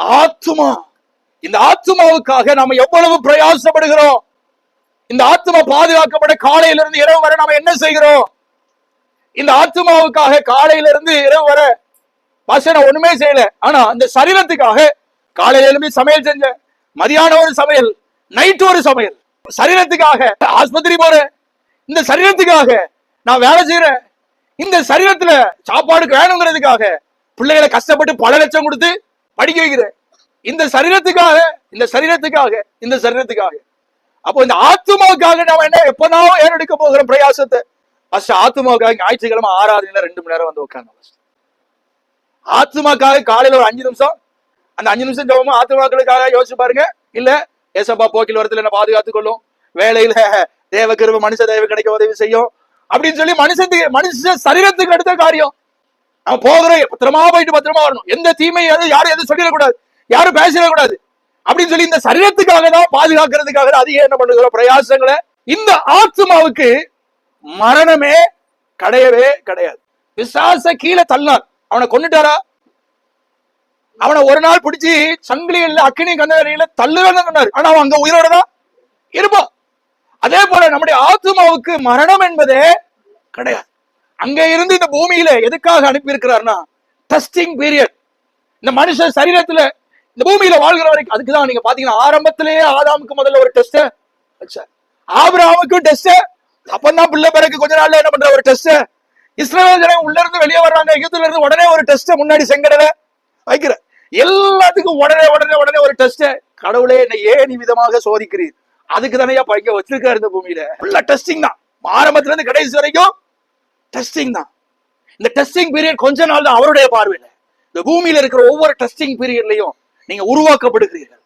ஆத்துமா. இந்த ஆத்மாவுக்காக நாம எவ்வளவு பிரயாசப்படுகிறோம். இந்த ஆத்மா பாதுகாக்கப்பட காலையில இருந்து இரவு வரை நாம என்ன செய்கிறோம்? இந்த ஆத்துமாவுக்காக காலையில இருந்து இரவு வரை பசனை நான் ஒண்ணுமே செய்யல. ஆனா இந்த சரீரத்துக்காக காலையில எழும்பி சமையல் செஞ்சேன் மதியானம் ஒரு சமையல் நைட் ஒரு சமையல் சரீரத்துக்காக ஆஸ்பத்திரி போறேன் இந்த சரீரத்துக்காக நான் வேலை செய்யறேன். இந்த சரீரத்துல சாப்பாடுக்கு வேணுங்கிறதுக்காக பிள்ளைகளை கஷ்டப்பட்டு பல லட்சம் கொடுத்து படிக்க வைக்கிறேன். இந்த சரீரத்துக்காக இந்த சரீரத்துக்காக இந்த சரீரத்துக்காக. அப்போ இந்த ஆத்துமாவுக்காக நம்ம என்ன எப்பதான் ஏறெடுக்க போகிற பிரயாசத்தை ஃபர்ஸ்ட் ஆத்துமாவுக்காக ஞாயிற்றுக்கிழமை ஆறாவது ரெண்டு மணி நேரம் வந்து உட்காந்து ஆத்துமாக்காக காலையில ஒரு அஞ்சு நிமிஷம். அந்த அஞ்சு நிமிஷம் ஜபமா ஆத்துமாக்களுக்காக யோசிச்சு பாருங்க. இல்ல ஏசப்பா போக்கில் வரத்துல என்ன பாதுகாத்துக் கொள்ளும். வேலையில தேவ கிருப மனுஷ தேவை கிடைக்க உதவி செய்யும். அப்படின்னு சொல்லி மனுஷத்துக்கு மனுஷ சரீரத்துக்கு எடுத்த காரியம். அவன் போகிறோம் பத்திரமா போயிட்டு பத்திரமா வரணும். எந்த தீமையும் எதுவும் யாரும் எதுவும் சொல்லிடக்கூடாது. யாரும் பேசிடக்கூடாது அப்படின்னு சொல்லி இந்த சரீரத்துக்காக தான் பாதுகாக்கிறதுக்காக அதிகம் என்ன பண்ணுகிறோம் பிரயாசங்களை இந்த ஆத்மாவுக்கு மரணமே கிடையவே கிடையாது. விசாச கீழே தள்ளார் அவனை கொண்டுட்டாரா அவனை ஒரு நாள் பிடிச்சி சங்கிலியில் அக்கினி கந்தரையில தள்ளுறன்னு சொன்னார். ஆனா அவன் அங்க உயிரோட தான் இருப்பான். அதே போல நம்முடைய ஆத்மாவுக்கு மரணம் என்பதே கிடையாது. அங்க இருந்து இந்த பூமியில எதுக்காக அனுப்பி இருக்கிறாருன்னா டெஸ்டிங் பீரியட் இந்த மனுஷன் சரீரத்துல இந்த பூமியில வாழ்கிற வரைக்கும் அதுக்கு தான் நீங்க பாத்தீங்கன்னா ஆரம்பத்திலேயே ஆதாமுக்கு முதல்ல ஒரு டெஸ்ட் வச்சார் ஆபிரகாமுக்கும் டெஸ்ட் அப்பந்தான் பிள்ளை பிறகு கொஞ்ச நாள்ல என்ன பண்ற ஒரு டெஸ்ட் இஸ்ரேல் ஜனம் உள்ள இருந்து வெளியே வர்றாங்க. எகிப்துல இருந்து உடனே ஒரு டெஸ்ட் முன்னாடி செங்கடல வைக்கிற. எல்லாத்துக்கும் உடனே உடனே உடனே ஒரு டெஸ்ட் கடவுளே என்னை ஏன் விதமாக சோதிக்கிறீர்? அதுக்கு தானே பைக்க வச்சிருக்காரு இந்த பூமியில. ஃபுல்லா டெஸ்டிங் தான். ஆரம்பத்துல இருந்து கடைசி வரைக்கும் டெஸ்டிங் தான். இந்த டெஸ்டிங் பீரியட் கொஞ்ச நாள் தான் அவருடைய பார்வையில். இந்த பூமியில இருக்கிற ஒவ்வொரு டெஸ்டிங் பீரியட்லயும் நீங்க உருவாக்கப்படுகிறீர்கள்.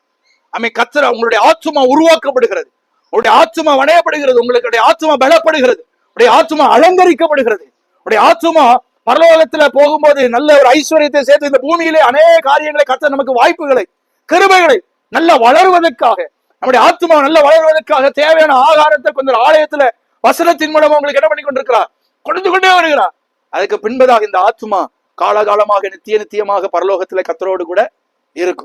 அமை கத்துற உங்களுடைய ஆச்சுமா உருவாக்கப்படுகிறது. உங்களுடைய ஆச்சுமா வணையப்படுகிறது. உங்களுடைய ஆச்சுமா பலப்படுகிறது. உடைய ஆச்சுமா அலங்கரிக்கப்படுகிறது. உடைய ஆச்சுமா பரலோகத்துல போகும்போது நல்ல ஒரு ஐஸ்வர்யத்தை சேர்த்து இந்த பூமியிலே அநேக காரியங்களை கத்த நமக்கு வாய்ப்புகளை கிருபைகளை நல்ல வளர்வதற்காக நம்முடைய ஆத்மா நல்ல வளர்வதற்காக தேவையான ஆகாரத்தை கொஞ்சம் ஆலயத்துல வசனத்தின் மூலமா உங்களுக்கு என்ன பண்ணி கொண்டிருக்கிறார்? கொடுத்து கொண்டே வருகிறார். அதுக்கு பின்பதாக இந்த ஆத்மா காலகாலமாக நித்திய நித்தியமாக பரலோகத்துல கத்தரோடு கூட இருக்கும்.